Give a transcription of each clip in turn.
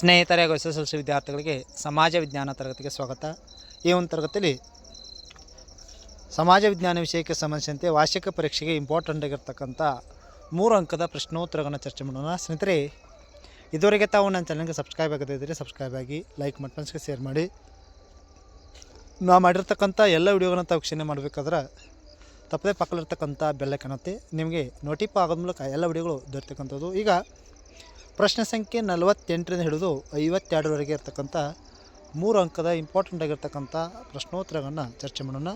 ಸ್ನೇಹಿತರೆ, ಹಾಗೂ S S L C ವಿದ್ಯಾರ್ಥಿಗಳಿಗೆ ಸಮಾಜ ವಿಜ್ಞಾನ ತರಗತಿಗೆ ಸ್ವಾಗತ. ಈ ಒಂದು ತರಗತಿಯಲ್ಲಿ ಸಮಾಜ ವಿಜ್ಞಾನ ವಿಷಯಕ್ಕೆ ಸಂಬಂಧಿಸಿದಂತೆ ವಾರ್ಷಿಕ ಪರೀಕ್ಷೆಗೆ ಇಂಪಾರ್ಟೆಂಟ್ ಆಗಿರ್ತಕ್ಕಂಥ ಮೂರು ಅಂಕದ ಪ್ರಶ್ನೋತ್ತರಗಳನ್ನು ಚರ್ಚೆ ಮಾಡೋಣ. ಸ್ನೇಹಿತರೆ, ಇದುವರೆಗೆ ತಾವು ನನ್ನ ಚಾನಲ್ಗೆ ಸಬ್ಸ್ಕ್ರೈಬ್ ಆಗದಿದ್ದರೆ ಸಬ್ಸ್ಕ್ರೈಬ್ ಆಗಿ ಲೈಕ್ ಮತ್ತು ಫ್ರೆಂಡ್ಸ್ಗೆ ಶೇರ್ ಮಾಡಿ. ನಾವು ಮಾಡಿರ್ತಕ್ಕಂಥ ಎಲ್ಲ ವಿಡಿಯೋಗಳನ್ನು ತಾವು ವೀಕ್ಷಣೆ ಮಾಡಬೇಕಾದ್ರೆ ತಪ್ಪದೇ ಪಕ್ಕದಲ್ಲಿರ್ತಕ್ಕಂಥ ಕಾಣುತ್ತೆ ನಿಮಗೆ ನೋಟಿಫ್ ಆಗೋದ ಮೂಲಕ ಎಲ್ಲ ವಿಡಿಯೋಗಳು ದೊರೆತಕ್ಕಂಥದ್ದು. ಈಗ ಪ್ರಶ್ನೆ ಸಂಖ್ಯೆ ನಲವತ್ತೆಂಟರಿಂದ ಹಿಡಿದು ಐವತ್ತೆರಡರವರೆಗೆ ಇರತಕ್ಕಂಥ ಮೂರು ಅಂಕದ ಇಂಪಾರ್ಟೆಂಟ್ ಆಗಿರ್ತಕ್ಕಂಥ ಪ್ರಶ್ನೋತ್ತರಗಳನ್ನು ಚರ್ಚೆ ಮಾಡೋಣ.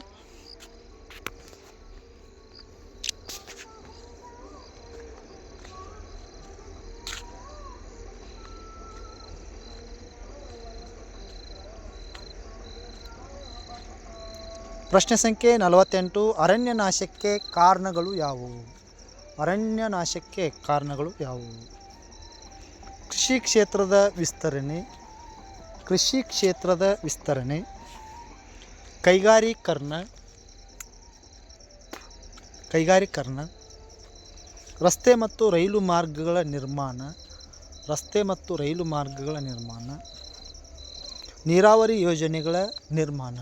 ಪ್ರಶ್ನೆ ಸಂಖ್ಯೆ ನಲವತ್ತೆಂಟು ಅರಣ್ಯ ನಾಶಕ್ಕೆ ಕಾರಣಗಳು ಯಾವುವು? ಅರಣ್ಯ ನಾಶಕ್ಕೆ ಕಾರಣಗಳು ಯಾವುವು? ಕೃಷಿ ಕ್ಷೇತ್ರದ ವಿಸ್ತರಣೆ, ಕೃಷಿ ಕ್ಷೇತ್ರದ ವಿಸ್ತರಣೆ ಕೈಗಾರೀಕರಣ ಕೈಗಾರೀಕರಣ ರಸ್ತೆ ಮತ್ತು ರೈಲು ಮಾರ್ಗಗಳ ನಿರ್ಮಾಣ, ರಸ್ತೆ ಮತ್ತು ರೈಲು ಮಾರ್ಗಗಳ ನಿರ್ಮಾಣ, ನೀರಾವರಿ ಯೋಜನೆಗಳ ನಿರ್ಮಾಣ.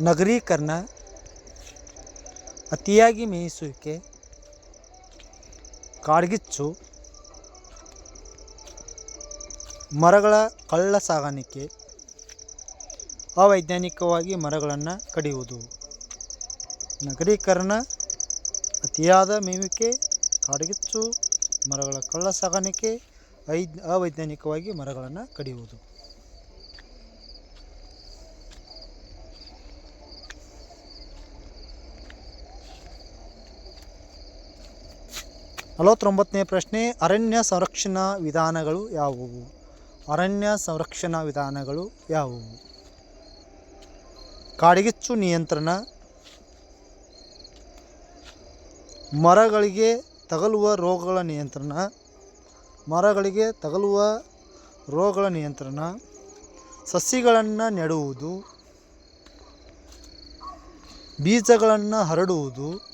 ನಗರೀಕರಣ, ಅತಿಯಾಗಿ ಮೇಯಿಸುವಿಕೆ, ಕಾಡ್ಗಿಚ್ಚು, ಮರಗಳ ಕಳ್ಳ ಸಾಗಾಣಿಕೆ, ಅವೈಜ್ಞಾನಿಕವಾಗಿ ಮರಗಳನ್ನು ಕಡಿಯುವುದು. ನಗರೀಕರಣ, ಅತಿಯಾದ ಮೇಯುವಿಕೆ, ಕಾಡ್ಗಿಚ್ಚು, ಮರಗಳ ಕಳ್ಳ ಸಾಗಾಣಿಕೆ, ಐದ್, ಅವೈಜ್ಞಾನಿಕವಾಗಿ ಮರಗಳನ್ನು ಕಡಿಯುವುದು. ನಲವತ್ತೊಂಬತ್ತನೇ ಪ್ರಶ್ನೆ, ಅರಣ್ಯ ಸಂರಕ್ಷಣಾ ವಿಧಾನಗಳು ಯಾವುವು? ಅರಣ್ಯ ಸಂರಕ್ಷಣಾ ವಿಧಾನಗಳು ಯಾವುವು? ಕಾಡ್ಗಿಚ್ಚು ನಿಯಂತ್ರಣ, ಮರಗಳಿಗೆ ತಗಲುವ ರೋಗಗಳ ನಿಯಂತ್ರಣ, ಮರಗಳಿಗೆ ತಗಲುವ ರೋಗಗಳ ನಿಯಂತ್ರಣ, ಸಸಿಗಳನ್ನು ನೆಡುವುದು, ಬೀಜಗಳನ್ನು ಹರಡುವುದು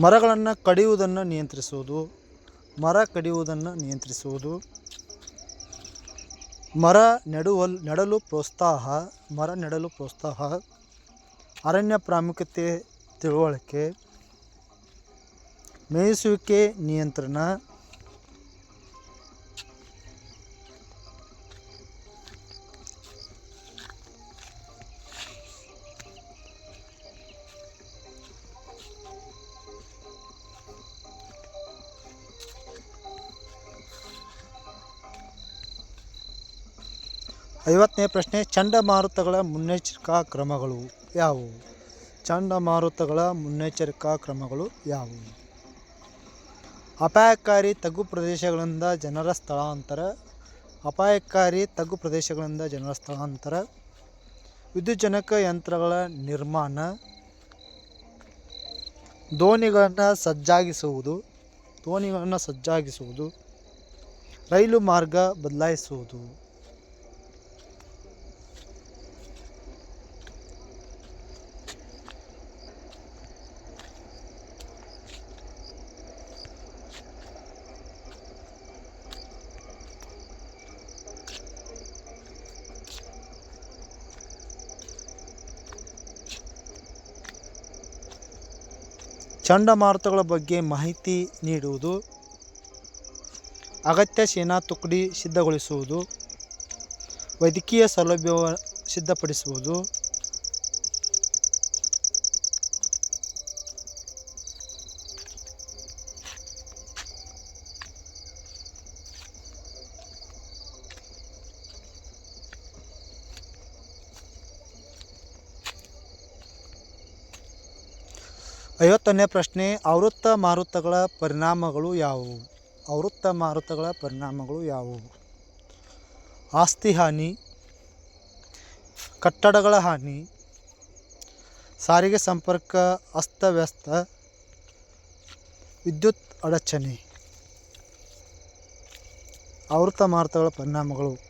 ಮರಗಳನ್ನು ಕಡಿಯುವುದನ್ನು ನಿಯಂತ್ರಿಸುವುದು. ಮರ ಕಡಿಯುವುದನ್ನು ನಿಯಂತ್ರಿಸುವುದು. ಮರ ನೆಡುವಲ್, ನೆಡಲು ಪ್ರೋತ್ಸಾಹ, ಮರ ನೆಡಲು ಪ್ರೋತ್ಸಾಹ. ಅರಣ್ಯ ಪ್ರಾಮುಖ್ಯತೆ ತಿಳುವಳಿಕೆ. ಮೇಯಿಸುವಿಕೆ ನಿಯಂತ್ರಣ. ಐವತ್ತನೇ ಪ್ರಶ್ನೆ, ಚಂಡಮಾರುತಗಳ ಮುನ್ನೆಚ್ಚರಿಕಾ ಕ್ರಮಗಳು ಯಾವುವು? ಚಂಡಮಾರುತಗಳ ಮುನ್ನೆಚ್ಚರಿಕಾ ಕ್ರಮಗಳು ಯಾವುವು? ಅಪಾಯಕಾರಿ ತಗ್ಗು ಪ್ರದೇಶಗಳಿಂದ ಜನರ ಸ್ಥಳಾಂತರ, ಅಪಾಯಕಾರಿ ತಗ್ಗು ಪ್ರದೇಶಗಳಿಂದ ಜನರ ಸ್ಥಳಾಂತರ, ವಿದ್ಯುಜ್ಜನಕ ಯಂತ್ರಗಳ ನಿರ್ಮಾಣ, ದೋಣಿಗಳನ್ನು ಸಜ್ಜಾಗಿಸುವುದು ದೋಣಿಗಳನ್ನು ಸಜ್ಜಾಗಿಸುವುದು, ರೈಲು ಮಾರ್ಗ ಬದಲಾಯಿಸುವುದು. ಚಂಡಮಾರುತಗಳ ಬಗ್ಗೆ ಮಾಹಿತಿ ನೀಡುವುದು ಅಗತ್ಯ ಸೇನಾ ತುಕಡಿ ಸಿದ್ಧಗೊಳಿಸುವುದು ವೈದ್ಯಕೀಯ ಸೌಲಭ್ಯ ಸಿದ್ಧಪಡಿಸುವುದು ಐವತ್ತೊಂದನೇ ಪ್ರಶ್ನೆ ಆವೃತ್ತ ಮಾರುತಗಳ ಪರಿಣಾಮಗಳು ಯಾವುವು? ಆವೃತ್ತ ಮಾರುತಗಳ ಪರಿಣಾಮಗಳು ಯಾವುವು? ಆಸ್ತಿ ಹಾನಿ, ಕಟ್ಟಡಗಳ ಹಾನಿ, ಸಾರಿಗೆ ಸಂಪರ್ಕ ಅಸ್ತವ್ಯಸ್ತ, ವಿದ್ಯುತ್ ಅಡಚಣೆ. ಆವೃತ್ತ ಮಾರುತಗಳ ಪರಿಣಾಮಗಳು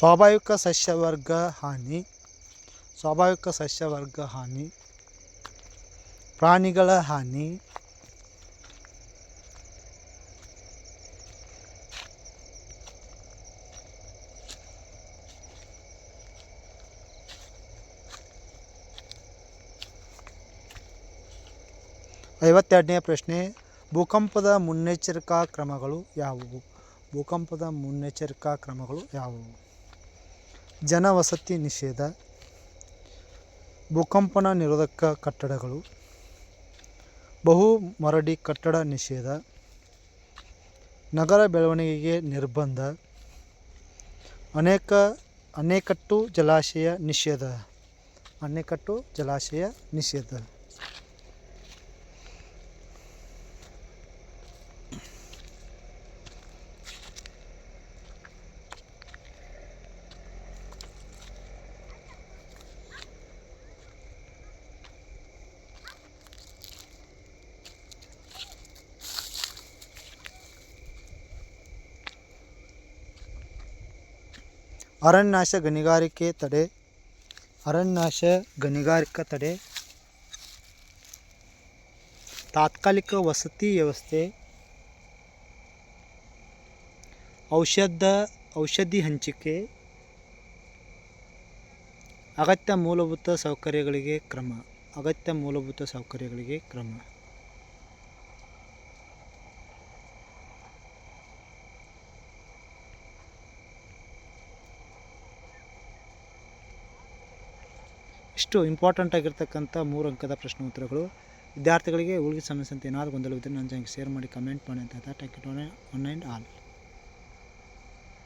ಸ್ವಾಭಾವಿಕ ಸಸ್ಯವರ್ಗ ಹಾನಿ ಸ್ವಾಭಾವಿಕ ಸಸ್ಯವರ್ಗ ಹಾನಿ ಪ್ರಾಣಿಗಳ ಹಾನಿ ಐವತ್ತೆರಡನೇ ಪ್ರಶ್ನೆ ಭೂಕಂಪದ ಮುನ್ನೆಚ್ಚರಿಕಾ ಕ್ರಮಗಳು ಯಾವುವು ಭೂಕಂಪದ ಮುನ್ನೆಚ್ಚರಿಕಾ ಕ್ರಮಗಳು ಯಾವುವು ಜನವಸತಿ ನಿಷೇಧ, ಭೂಕಂಪನ ನಿರೋಧಕ ಕಟ್ಟಡಗಳು, ಬಹು ಮರಡಿ ಕಟ್ಟಡ ನಿಷೇಧ, ನಗರ ಬೆಳವಣಿಗೆಗೆ ನಿರ್ಬಂಧ, ಅನೇಕ, ಅಣೆಕಟ್ಟು ಜಲಾಶಯ ನಿಷೇಧ, ಅಣೆಕಟ್ಟು ಜಲಾಶಯ ನಿಷೇಧ. ಅರಣ್ಯನಾಶ ಗಣಿಗಾರಿಕೆ ತಡೆ, ಅರಣ್ಯನಾಶ ಗಣಿಗಾರಿಕಾ ತಡೆ, ತಾತ್ಕಾಲಿಕ ವಸತಿ ವ್ಯವಸ್ಥೆ, ಔಷಧ, ಔಷಧಿ ಹಂಚಿಕೆ, ಅಗತ್ಯ ಮೂಲಭೂತ ಸೌಕರ್ಯಗಳಿಗೆ ಕ್ರಮ, ಅಗತ್ಯ ಮೂಲಭೂತ ಸೌಕರ್ಯಗಳಿಗೆ ಕ್ರಮ. ಇಷ್ಟು ಇಂಪಾರ್ಟೆಂಟ್ ಆಗಿರ್ತಕ್ಕಂಥ ಮೂರು ಅಂಕದ ಪ್ರಶ್ನೆ ಉತ್ತರಗಳು. ವಿದ್ಯಾರ್ಥಿಗಳಿಗೆ ಉಳಿಗೆ ಸಮಸ್ಯೆ ಅಂತ ಏನಾದರೂ ಗೊಂದಲವಿದ್ದರೆ ನನ್ನ ಜೊತೆಗೆ ಶೇರ್ ಮಾಡಿ ಕಮೆಂಟ್ ಮಾಡಿ ಅಂತ tag it one and all